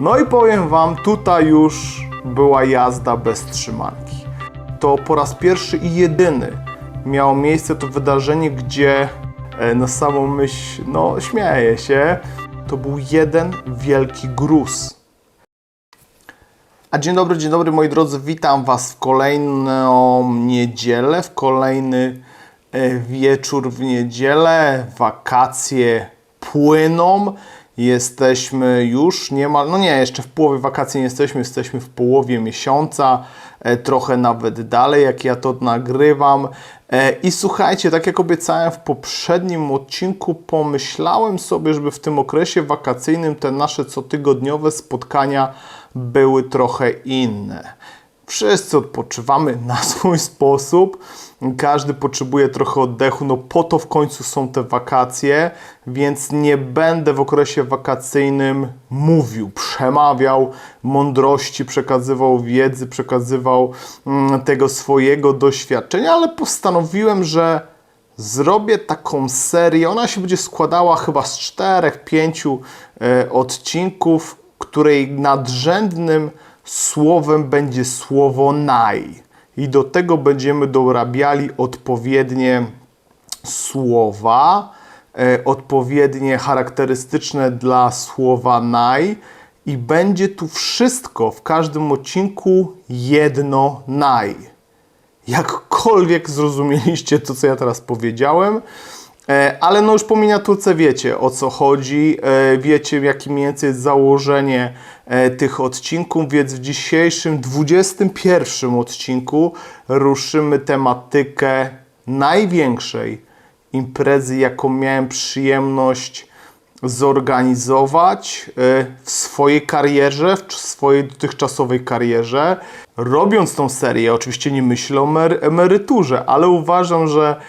No i powiem Wam, tutaj już była jazda bez trzymanki. To po raz pierwszy i jedyny miało miejsce to wydarzenie, gdzie e, na samą myśl, no śmieję się, to był jeden wielki gruz. A dzień dobry, dzień dobry moi drodzy, witam Was w kolejną niedzielę, w kolejny e, wieczór w niedzielę. Wakacje płyną, jesteśmy już niemal, no nie, jeszcze w połowie wakacji nie jesteśmy, jesteśmy w połowie miesiąca, e, trochę nawet dalej, jak ja to nagrywam. E, I słuchajcie, tak jak obiecałem w poprzednim odcinku, pomyślałem sobie, żeby w tym okresie wakacyjnym te nasze cotygodniowe spotkania były trochę inne. Wszyscy odpoczywamy na swój sposób. Każdy potrzebuje trochę oddechu, no po to w końcu są te wakacje, więc nie będę w okresie wakacyjnym mówił, przemawiał mądrości, przekazywał wiedzy, przekazywał mm, tego swojego doświadczenia, ale postanowiłem, że zrobię taką serię. Ona się będzie składała chyba z czterech, pięciu e, odcinków, której nadrzędnym słowem będzie słowo naj. I do tego będziemy dorabiali odpowiednie słowa, e, odpowiednie charakterystyczne dla słowa naj. I będzie tu wszystko w każdym odcinku jedno naj jakkolwiek zrozumieliście to, co ja teraz powiedziałem. E, Ale no już po miniaturce wiecie o co chodzi, e, wiecie jakie mniej więcej jest założenie e, tych odcinków, więc w dzisiejszym 21 odcinku ruszymy tematykę największej imprezy, jaką miałem przyjemność zorganizować w swojej karierze, w swojej dotychczasowej karierze. Robiąc tą serię, oczywiście nie myślę o emery- emeryturze, ale uważam, że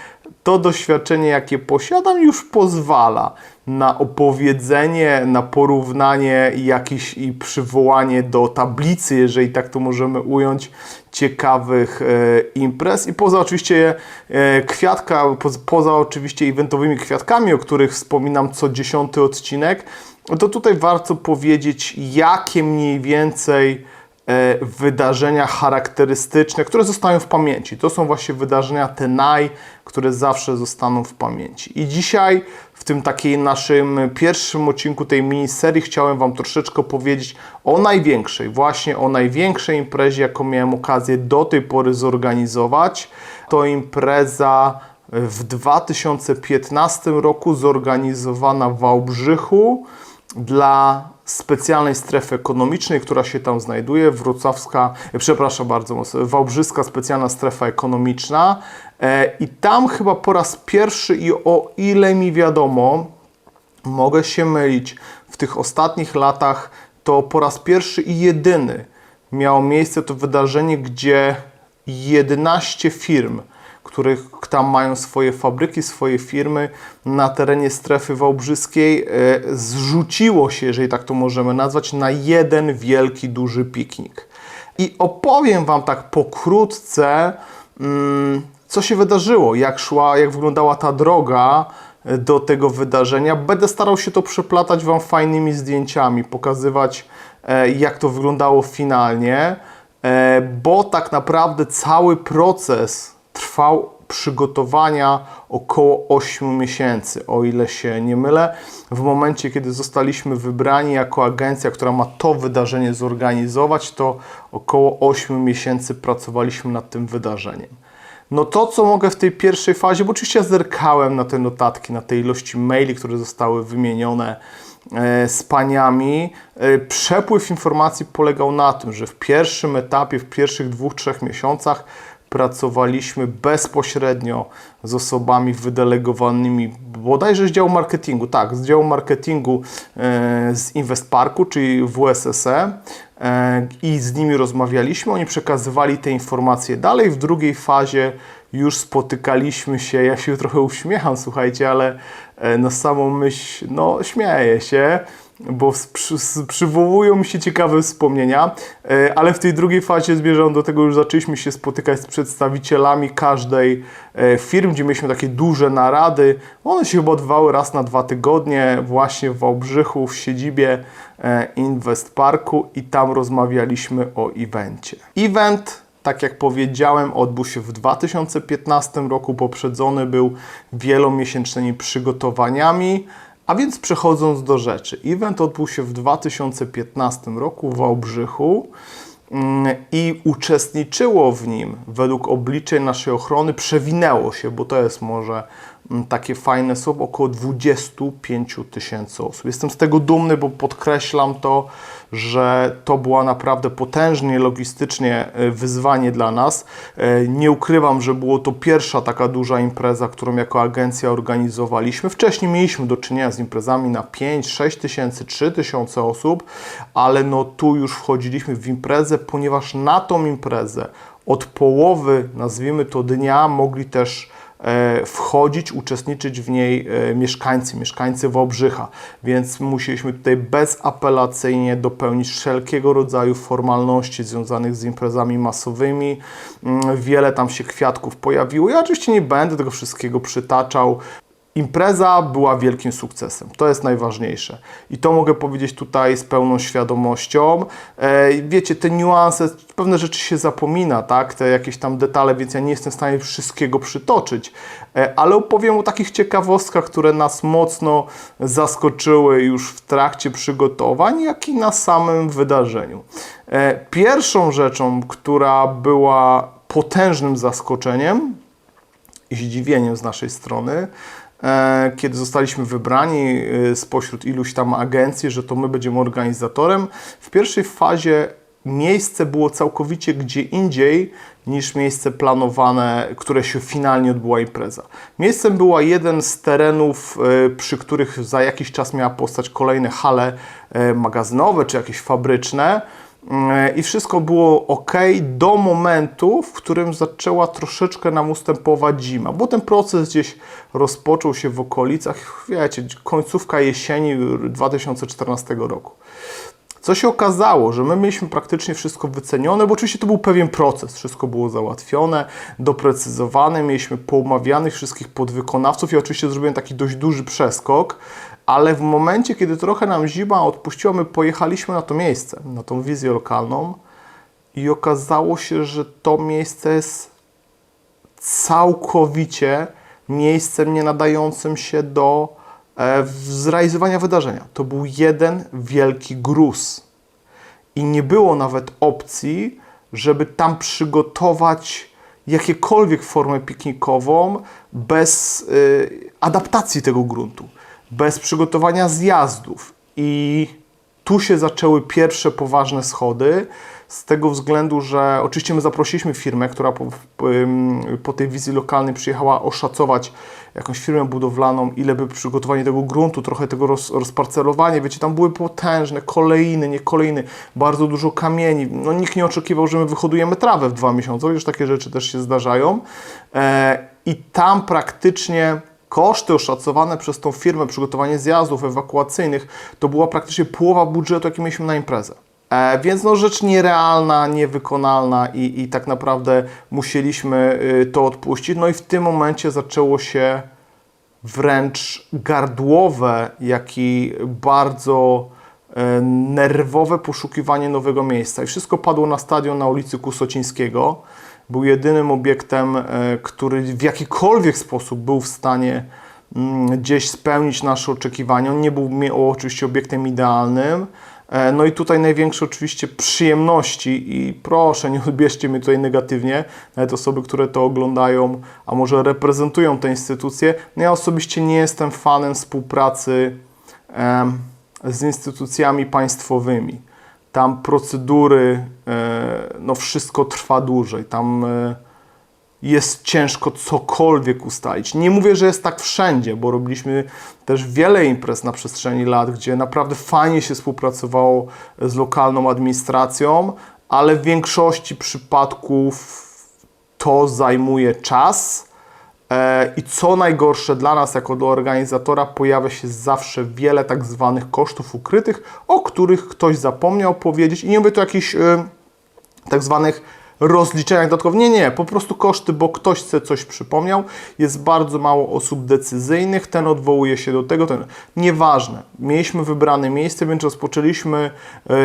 to doświadczenie, jakie posiadam, już pozwala na opowiedzenie, na porównanie jakiś i przywołanie do tablicy, jeżeli tak to możemy ująć, ciekawych e, imprez. I poza oczywiście e, kwiatka, po, poza oczywiście eventowymi kwiatkami, o których wspominam co dziesiąty odcinek, to tutaj warto powiedzieć, jakie mniej więcej wydarzenia charakterystyczne, które zostają w pamięci. To są właśnie wydarzenia te naj, które zawsze zostaną w pamięci. I dzisiaj w tym takiej naszym pierwszym odcinku tej miniserii chciałem Wam troszeczkę powiedzieć o największej, właśnie o największej imprezie, jaką miałem okazję do tej pory zorganizować. To impreza w 2015 roku zorganizowana w Wałbrzychu dla specjalnej strefy ekonomicznej, która się tam znajduje, wrocławska, przepraszam bardzo, wałbrzyska specjalna strefa ekonomiczna. E, i tam chyba po raz pierwszy i o ile mi wiadomo, mogę się mylić, w tych ostatnich latach to po raz pierwszy i jedyny miało miejsce to wydarzenie, gdzie 11 firm, których tam mają swoje fabryki, swoje firmy na terenie strefy wałbrzyskiej, e, zrzuciło się, jeżeli tak to możemy nazwać, na jeden wielki, duży piknik. I opowiem Wam tak pokrótce, mm, co się wydarzyło, jak szła, jak wyglądała ta droga e, do tego wydarzenia. Będę starał się to przeplatać Wam fajnymi zdjęciami, pokazywać e, jak to wyglądało finalnie, bo tak naprawdę cały proces trwał przygotowania około 8 miesięcy, o ile się nie mylę. W momencie, kiedy zostaliśmy wybrani jako agencja, która ma to wydarzenie zorganizować, to około 8 miesięcy pracowaliśmy nad tym wydarzeniem. No to, co mogę w tej pierwszej fazie, bo oczywiście ja zerkałem na te notatki, na te ilości maili, które zostały wymienione e, z paniami. E, Przepływ informacji polegał na tym, że w pierwszym etapie, w pierwszych dwóch, trzech miesiącach pracowaliśmy bezpośrednio z osobami wydelegowanymi, bodajże z działu marketingu, tak, z działu marketingu e, z Investparku, czyli WSSE e, i z nimi rozmawialiśmy. Oni przekazywali te informacje dalej. W drugiej fazie już spotykaliśmy się, ja się trochę uśmiecham, słuchajcie, ale e, na samą myśl, no śmieję się, bo przywołują mi się ciekawe wspomnienia, e, ale w tej drugiej fazie zmierzam do tego, już zaczęliśmy się spotykać z przedstawicielami każdej e, firm, gdzie mieliśmy takie duże narady. One się chyba odbywały raz na dwa tygodnie, właśnie w Wałbrzychu, w siedzibie e, Invest Parku i tam rozmawialiśmy o evencie. Event tak jak powiedziałem, odbył się w 2015 roku, poprzedzony był wielomiesięcznymi przygotowaniami. A więc przechodząc do rzeczy, event odbył się w 2015 roku w Wałbrzychu mm, i uczestniczyło w nim, według obliczeń naszej ochrony, przewinęło się, bo to jest może takie fajne słowo, około 25 tysięcy osób. Jestem z tego dumny, bo podkreślam to, że to była naprawdę potężnie logistycznie e, wyzwanie dla nas. E, Nie ukrywam, że było to pierwsza taka duża impreza, którą jako agencja organizowaliśmy. Wcześniej mieliśmy do czynienia z imprezami na 5, 6 tysięcy, 3 tysiące osób, ale no tu już wchodziliśmy w imprezę, ponieważ na tą imprezę od połowy, nazwijmy to dnia, mogli też wchodzić, uczestniczyć w niej e, mieszkańcy, mieszkańcy Wałbrzycha, więc musieliśmy tutaj bezapelacyjnie dopełnić wszelkiego rodzaju formalności związanych z imprezami masowymi. Mm, Wiele tam się kwiatków pojawiło. Ja oczywiście nie będę tego wszystkiego przytaczał. Impreza była wielkim sukcesem. To jest najważniejsze. I to mogę powiedzieć tutaj z pełną świadomością. E, wiecie, te niuanse, pewne rzeczy się zapomina, tak? Te jakieś tam detale, więc ja nie jestem w stanie wszystkiego przytoczyć. E, ale opowiem o takich ciekawostkach, które nas mocno zaskoczyły już w trakcie przygotowań, jak i na samym wydarzeniu. E, pierwszą rzeczą, która była potężnym zaskoczeniem, i zdziwieniem z naszej strony, kiedy zostaliśmy wybrani e, spośród iluś tam agencji, że to my będziemy organizatorem. W pierwszej fazie miejsce było całkowicie gdzie indziej niż miejsce planowane, które się finalnie odbyła impreza. Miejscem była jeden z terenów, e, przy których za jakiś czas miała powstać kolejne hale e, magazynowe czy jakieś fabryczne. Mm, I wszystko było ok do momentu, w którym zaczęła troszeczkę nam ustępować zima, bo ten proces gdzieś rozpoczął się w okolicach, wiecie, końcówka jesieni 2014 roku. Co się okazało, że my mieliśmy praktycznie wszystko wycenione, bo oczywiście to był pewien proces, wszystko było załatwione, doprecyzowane, mieliśmy poumawianych wszystkich podwykonawców i oczywiście zrobiłem taki dość duży przeskok, ale w momencie, kiedy trochę nam zima odpuściła, my pojechaliśmy na to miejsce, na tą wizję lokalną i okazało się, że to miejsce jest całkowicie miejscem nie nadającym się do e, zrealizowania wydarzenia. To był jeden wielki gruz. I nie było nawet opcji, żeby tam przygotować jakiekolwiek formę piknikową bez y, adaptacji tego gruntu, bez przygotowania zjazdów. I tu się zaczęły pierwsze poważne schody, z tego względu, że oczywiście my zaprosiliśmy firmę, która po, po tej wizji lokalnej przyjechała oszacować jakąś firmę budowlaną, ile by przygotowanie tego gruntu, trochę tego roz, rozparcelowanie, wiecie, tam były potężne kolejny, nie kolejny, bardzo dużo kamieni, no nikt nie oczekiwał, że my wyhodujemy trawę w dwa miesiące, chociaż takie rzeczy też się zdarzają. E, i tam praktycznie koszty oszacowane przez tą firmę, przygotowanie zjazdów ewakuacyjnych, to była praktycznie połowa budżetu, jaki mieliśmy na imprezę. E, więc no rzecz nierealna, niewykonalna i, i tak naprawdę musieliśmy y, to odpuścić. No i w tym momencie zaczęło się wręcz gardłowe, jak i bardzo e, nerwowe poszukiwanie nowego miejsca. I wszystko padło na stadion na ulicy Kusocińskiego. Był jedynym obiektem, e, który w jakikolwiek sposób był w stanie mm, gdzieś spełnić nasze oczekiwania. On nie był oczywiście obiektem idealnym. E, No i tutaj największe oczywiście przyjemności i proszę, nie odbierzcie mnie tutaj negatywnie, nawet osoby, które to oglądają, a może reprezentują tę instytucję. No ja osobiście nie jestem fanem współpracy z instytucjami państwowymi. Tam procedury, e, no wszystko trwa dłużej, tam e, jest ciężko cokolwiek ustalić. Nie mówię, że jest tak wszędzie, bo robiliśmy też wiele imprez na przestrzeni lat, gdzie naprawdę fajnie się współpracowało z lokalną administracją, ale w większości przypadków to zajmuje czas, I co najgorsze dla nas, jako do organizatora, pojawia się zawsze wiele tak zwanych kosztów ukrytych, o których ktoś zapomniał powiedzieć. I nie mówię tu jakichś e, tak zwanych rozliczeniach dodatkowych. Nie, nie, po prostu koszty, bo ktoś chce coś przypomniał. Jest bardzo mało osób decyzyjnych, ten odwołuje się do tego, ten. Nieważne. Mieliśmy wybrane miejsce, więc rozpoczęliśmy e,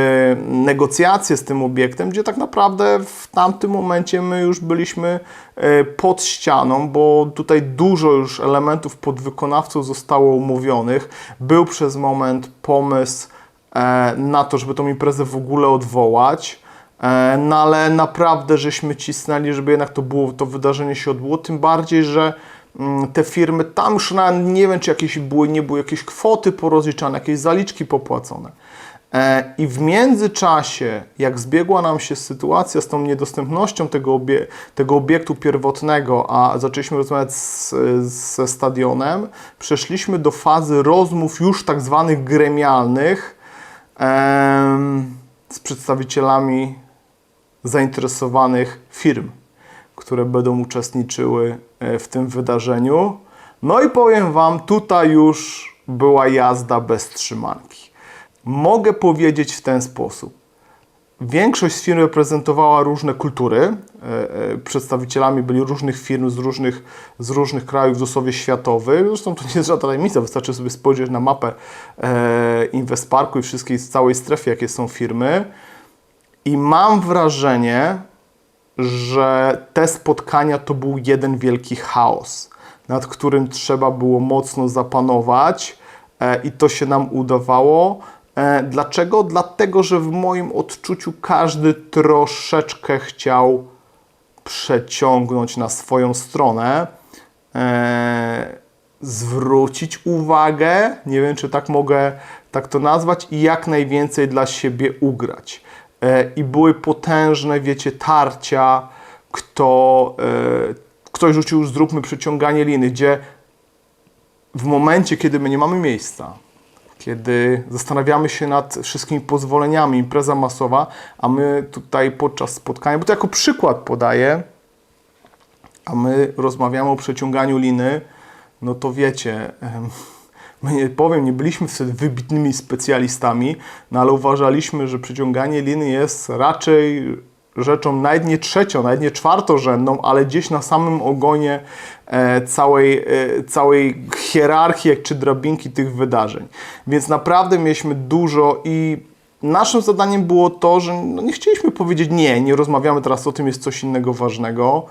negocjacje z tym obiektem, gdzie tak naprawdę w tamtym momencie my już byliśmy e, pod ścianą, bo tutaj dużo już elementów podwykonawców zostało umówionych. Był przez moment pomysł e, na to, żeby tą imprezę w ogóle odwołać. E, No ale naprawdę żeśmy cisnęli, żeby jednak to było, to wydarzenie się odbyło, tym bardziej, że mm, te firmy, tam już nie wiem, czy jakieś były, nie były jakieś kwoty porozliczane, jakieś zaliczki popłacone. E, I w międzyczasie, jak zbiegła nam się sytuacja z tą niedostępnością tego, obie, tego obiektu pierwotnego, a zaczęliśmy rozmawiać z, ze stadionem, przeszliśmy do fazy rozmów już tak zwanych gremialnych em, z przedstawicielami zainteresowanych firm, które będą uczestniczyły e, w tym wydarzeniu. No i powiem Wam, tutaj już była jazda bez trzymanki. Mogę powiedzieć w ten sposób. Większość firm reprezentowała różne kultury. E, e, Przedstawicielami byli różnych firm z różnych, z różnych krajów, dosłownie światowych. Zresztą to nie jest żadna tajemnica, wystarczy sobie spojrzeć na mapę Investparku i wszystkiej całej strefy, jakie są firmy. I mam wrażenie, że te spotkania to był jeden wielki chaos, nad którym trzeba było mocno zapanować e, i to się nam udawało. E, Dlaczego? Dlatego, że w moim odczuciu każdy troszeczkę chciał przeciągnąć na swoją stronę, e, zwrócić uwagę, nie wiem czy tak mogę tak to nazwać, i jak najwięcej dla siebie ugrać. E, I były potężne, wiecie, tarcia, kto, e, ktoś rzucił, zróbmy przeciąganie liny, gdzie w momencie, kiedy my nie mamy miejsca, kiedy zastanawiamy się nad wszystkimi pozwoleniami, impreza masowa, a my tutaj podczas spotkania, bo to jako przykład podaję, a my rozmawiamy o przeciąganiu liny, no to wiecie, my nie powiem, nie byliśmy wtedy wybitnymi specjalistami, no ale uważaliśmy, że przeciąganie liny jest raczej rzeczą nawet nie trzecią, nawet nie czwartorzędną, ale gdzieś na samym ogonie e, całej, e, całej hierarchii czy drabinki tych wydarzeń. Więc naprawdę mieliśmy dużo i naszym zadaniem było to, że no nie chcieliśmy powiedzieć nie, nie rozmawiamy teraz o tym, jest coś innego ważnego.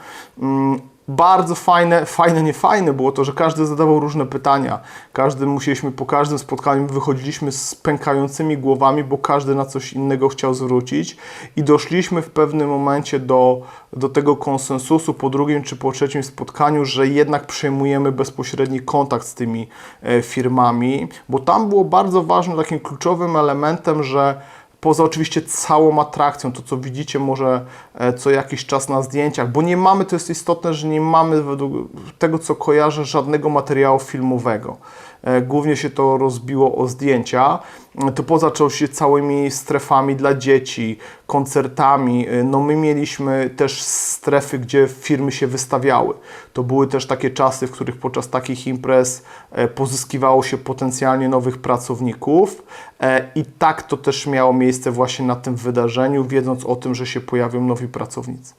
Bardzo fajne, fajne, nie fajne było to, że każdy zadawał różne pytania. Każdy musieliśmy po każdym spotkaniu wychodziliśmy z pękającymi głowami, bo każdy na coś innego chciał zwrócić i doszliśmy w pewnym momencie do, do tego konsensusu po drugim czy po trzecim spotkaniu, że jednak przejmujemy bezpośredni kontakt z tymi e, firmami, bo tam było bardzo ważnym takim kluczowym elementem, że Poza oczywiście całą atrakcją, to co widzicie może e, co jakiś czas na zdjęciach, bo nie mamy, to jest istotne, że nie mamy według tego co kojarzę żadnego materiału filmowego. E, Głównie się to rozbiło o zdjęcia. E, To poza oczywiście całymi strefami dla dzieci, koncertami. E, No my mieliśmy też strefy, gdzie firmy się wystawiały. To były też takie czasy, w których podczas takich imprez pozyskiwało się potencjalnie nowych pracowników i tak to też miało miejsce właśnie na tym wydarzeniu, wiedząc o tym, że się pojawią nowi pracownicy.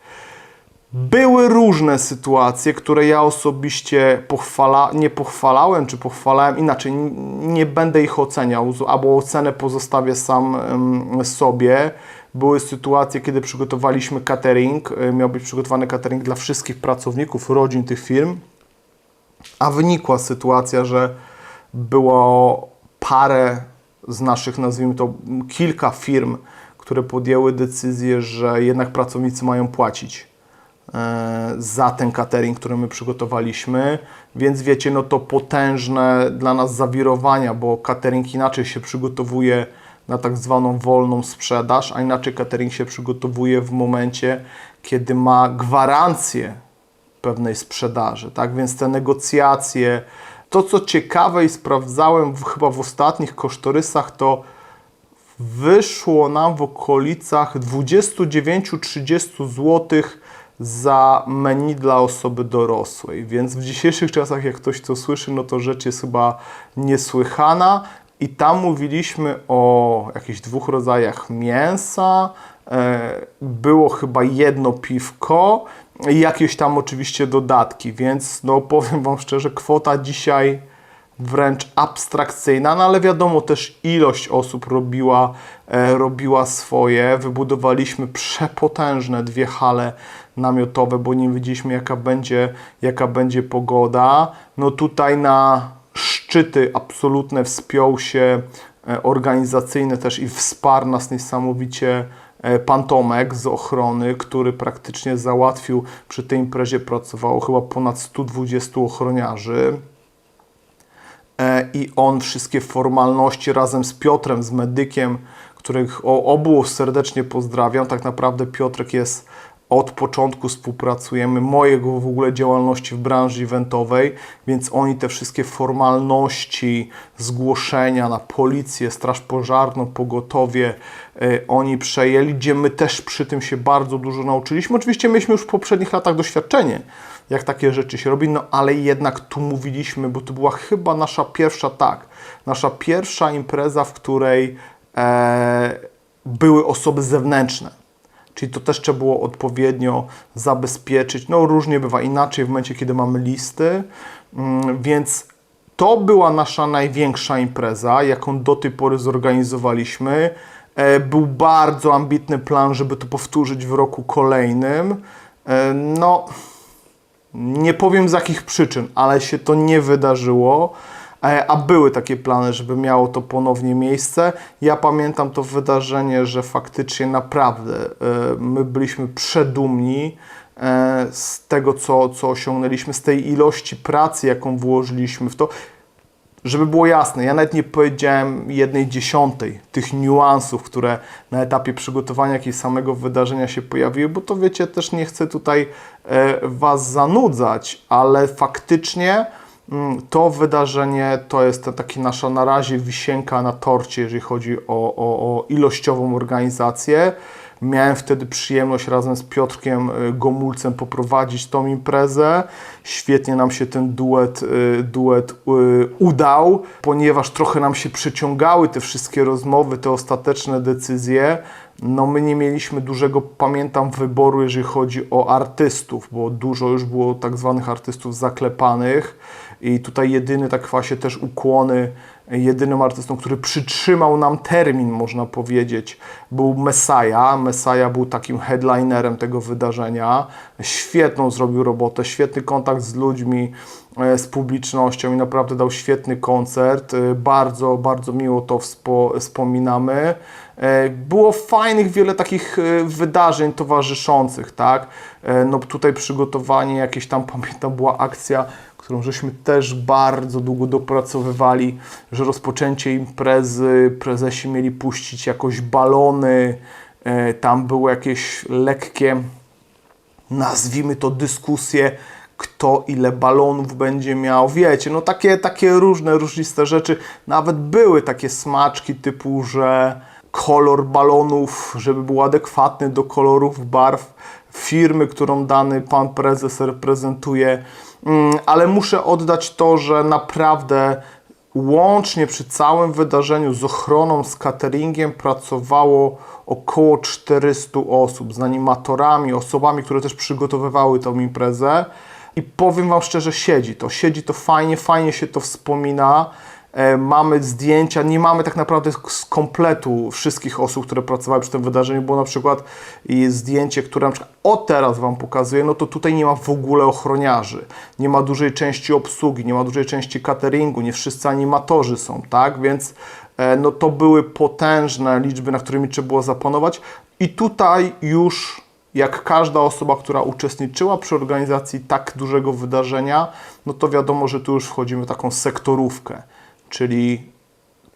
Były różne sytuacje, które ja osobiście pochwala, nie pochwalałem, czy pochwalałem inaczej, nie będę ich oceniał, albo ocenę pozostawię sam sobie. Były sytuacje, kiedy przygotowaliśmy catering, e, miał być przygotowany catering dla wszystkich pracowników, rodzin tych firm, a wynikła sytuacja, że było parę z naszych, nazwijmy to, kilka firm, które podjęły decyzję, że jednak pracownicy mają płacić za ten catering, który my przygotowaliśmy, więc wiecie, no to potężne dla nas zawirowania, bo catering inaczej się przygotowuje na tak zwaną wolną sprzedaż, a inaczej catering się przygotowuje w momencie, kiedy ma gwarancję pewnej sprzedaży, tak? Więc te negocjacje, to co ciekawe i sprawdzałem w, chyba w ostatnich kosztorysach, to wyszło nam w okolicach 29-30 zł za menu dla osoby dorosłej. Więc w dzisiejszych czasach, jak ktoś to słyszy, no to rzecz jest chyba niesłychana. I tam mówiliśmy o jakichś dwóch rodzajach mięsa. E, Było chyba jedno piwko i jakieś tam oczywiście dodatki, więc no powiem Wam szczerze, kwota dzisiaj wręcz abstrakcyjna, no ale wiadomo też ilość osób robiła, e, robiła swoje. Wybudowaliśmy przepotężne dwie hale namiotowe, bo nie wiedzieliśmy jaka będzie, jaka będzie pogoda. No tutaj na szczyty absolutne wspiął się e, organizacyjny też i wsparł nas niesamowicie e, pan Tomek z ochrony, który praktycznie załatwił, przy tej imprezie pracowało chyba ponad 120 ochroniarzy. E, i on wszystkie formalności razem z Piotrem, z medykiem, których obu serdecznie pozdrawiam. Tak naprawdę Piotrek jest od początku współpracujemy, mojego w ogóle działalności w branży eventowej, więc oni te wszystkie formalności, zgłoszenia na policję, straż pożarną, pogotowie, e, oni przejęli, gdzie my też przy tym się bardzo dużo nauczyliśmy. Oczywiście mieliśmy już w poprzednich latach doświadczenie, jak takie rzeczy się robi, no ale jednak tu mówiliśmy, bo to była chyba nasza pierwsza, tak, nasza pierwsza impreza, w której e, były osoby zewnętrzne. Czyli to też trzeba było odpowiednio zabezpieczyć. No różnie bywa inaczej w momencie, kiedy mamy listy, Mm, więc to była nasza największa impreza, jaką do tej pory zorganizowaliśmy. E, Był bardzo ambitny plan, żeby to powtórzyć w roku kolejnym. E, No, nie powiem z jakich przyczyn, ale się to nie wydarzyło. E, A były takie plany, żeby miało to ponownie miejsce. Ja pamiętam to wydarzenie, że faktycznie naprawdę e, my byliśmy przedumni e, z tego, co, co osiągnęliśmy, z tej ilości pracy, jaką włożyliśmy w to. Żeby było jasne, ja nawet nie powiedziałem jednej dziesiątej tych niuansów, które na etapie przygotowania jakiegoś samego wydarzenia się pojawiły, bo to wiecie, też nie chcę tutaj e, Was zanudzać, ale faktycznie mm, to wydarzenie to jest ta taki nasza na razie wisienka na torcie, jeżeli chodzi o, o, o ilościową organizację. Miałem wtedy przyjemność razem z Piotrkiem y, Gomulcem poprowadzić tą imprezę. Świetnie nam się ten duet, y, duet y, udał, ponieważ trochę nam się przeciągały te wszystkie rozmowy, te ostateczne decyzje. No my nie mieliśmy dużego, pamiętam, wyboru, jeżeli chodzi o artystów, bo dużo już było tak zwanych artystów zaklepanych i tutaj jedyny, tak właśnie też ukłony, jedynym artystą, który przytrzymał nam termin, można powiedzieć, był Messiah. Messiah był takim headlinerem tego wydarzenia. Świetną zrobił robotę, świetny kontakt z ludźmi, e, z publicznością i naprawdę dał świetny koncert. E, Bardzo, bardzo miło to wspo- wspominamy. E, Było fajnych wiele takich wydarzeń towarzyszących, tak? No tutaj przygotowanie jakieś tam, pamiętam, była akcja, którą żeśmy też bardzo długo dopracowywali, że rozpoczęcie imprezy, prezesi mieli puścić jakoś balony, e, tam było jakieś lekkie nazwijmy to dyskusje, kto ile balonów będzie miał. Wiecie, no takie, takie różne, różniste rzeczy. Nawet były takie smaczki typu, że kolor balonów, żeby był adekwatny do kolorów barw firmy, którą dany pan prezes reprezentuje. Mm, Ale muszę oddać to, że naprawdę łącznie przy całym wydarzeniu z ochroną, z cateringiem pracowało około 400 osób, z animatorami, osobami, które też przygotowywały tą imprezę. I powiem Wam szczerze, siedzi to, siedzi to fajnie, fajnie się to wspomina. E, Mamy zdjęcia, nie mamy tak naprawdę z kompletu wszystkich osób, które pracowały przy tym wydarzeniu, bo na przykład zdjęcie, które na przykład o teraz Wam pokazuję, no to tutaj nie ma w ogóle ochroniarzy, nie ma dużej części obsługi, nie ma dużej części cateringu, nie wszyscy animatorzy są, tak? Więc e, no to były potężne liczby, na którymi trzeba było zapanować. I tutaj już jak każda osoba, która uczestniczyła przy organizacji tak dużego wydarzenia, no to wiadomo, że tu już wchodzimy w taką sektorówkę, czyli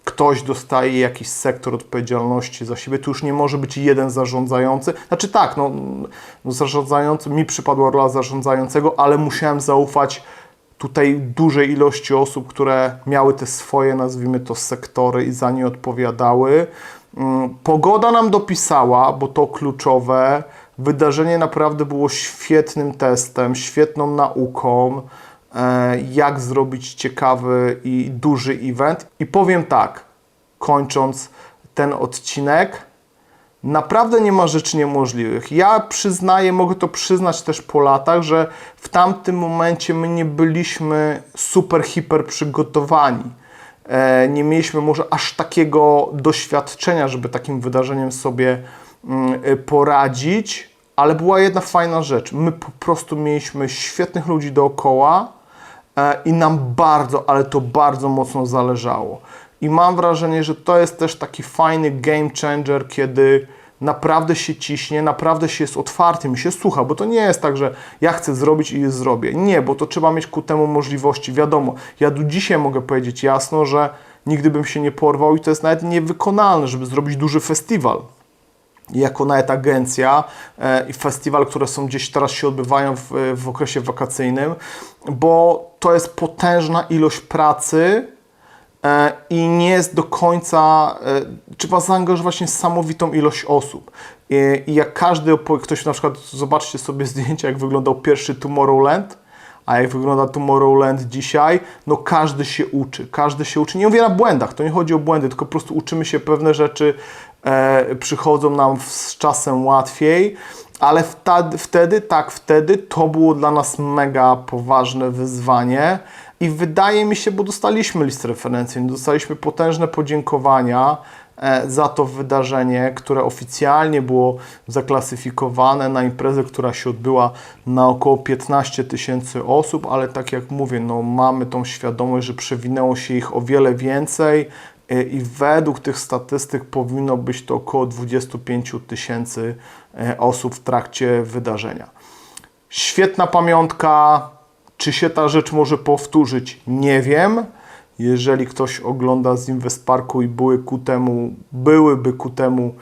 ktoś dostaje jakiś sektor odpowiedzialności za siebie, tu już nie może być jeden zarządzający. Znaczy tak, no, no zarządzający, mi przypadła rola zarządzającego, ale musiałem zaufać tutaj dużej ilości osób, które miały te swoje, nazwijmy to, sektory i za nie odpowiadały. Mm, Pogoda nam dopisała, bo to kluczowe. Wydarzenie naprawdę było świetnym testem, świetną nauką, jak zrobić ciekawy i duży event. I powiem tak, kończąc ten odcinek, Naprawdę nie ma rzeczy niemożliwych. Ja przyznaję, mogę to przyznać też po latach, że w tamtym momencie my nie byliśmy super, hiper przygotowani. E, nie mieliśmy może aż takiego doświadczenia, żeby takim wydarzeniem sobie mm, e, poradzić, ale była jedna fajna rzecz. My po prostu mieliśmy świetnych ludzi dookoła e, i nam bardzo, ale to bardzo mocno zależało. I mam wrażenie, że to jest też taki fajny game changer, kiedy naprawdę się ciśnie, naprawdę się jest otwartym i się słucha, bo to nie jest tak, że ja chcę zrobić i zrobię. Nie, bo to trzeba mieć ku temu możliwości. Wiadomo, ja tu dzisiaj mogę powiedzieć jasno, że nigdy bym się nie porwał i to jest nawet niewykonalne, żeby zrobić duży festiwal jako nawet agencja e, i festiwal, które są gdzieś teraz się odbywają w, w okresie wakacyjnym, bo to jest potężna ilość pracy e, i nie jest do końca, e, trzeba zaangażować niesamowitą ilość osób. I, jak każdy, ktoś na przykład, zobaczcie sobie zdjęcia, jak wyglądał pierwszy Tomorrowland, a jak wygląda Tomorrowland dzisiaj, no każdy się uczy, każdy się uczy. Nie mówię na błędach, to nie chodzi o błędy, tylko po prostu uczymy się pewne rzeczy, przychodzą nam z czasem łatwiej, ale wtedy, tak, wtedy to było dla nas mega poważne wyzwanie i wydaje mi się, bo dostaliśmy list referencyjny, dostaliśmy potężne podziękowania, e, za to wydarzenie, które oficjalnie było zaklasyfikowane na imprezę, która się odbyła na około 15 tysięcy osób, ale tak jak mówię, no, mamy tą świadomość, że przewinęło się ich o wiele więcej e, i według tych statystyk powinno być to około 25 tysięcy e, osób w trakcie wydarzenia. Świetna pamiątka. Czy się ta rzecz może powtórzyć? Nie wiem. Jeżeli ktoś ogląda z Inwestparku i były ku temu, byłyby ku temu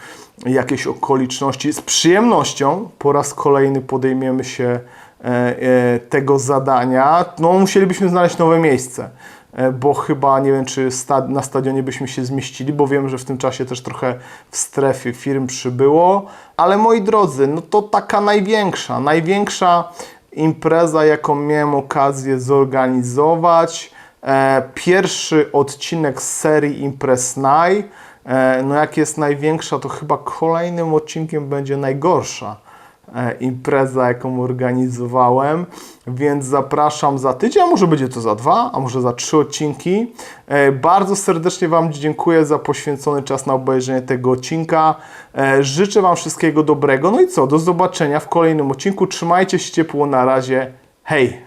jakieś okoliczności, z przyjemnością po raz kolejny podejmiemy się e, e, tego zadania. No, musielibyśmy znaleźć nowe miejsce, e, bo chyba nie wiem, czy na stadionie byśmy się zmieścili, bo wiem, że w tym czasie też trochę w strefie firm przybyło. Ale moi drodzy, no to taka największa, największa impreza, jaką miałem okazję zorganizować. E, pierwszy odcinek z serii Imprez Naj. E, no jak jest największa, to chyba kolejnym odcinkiem będzie najgorsza e, impreza, jaką organizowałem, więc zapraszam za tydzień, a może będzie to za dwa, a może za trzy odcinki. E, Bardzo serdecznie Wam dziękuję za poświęcony czas na obejrzenie tego odcinka. E, Życzę Wam wszystkiego dobrego. No i co, do zobaczenia w kolejnym odcinku. Trzymajcie się ciepło, na razie. Hej!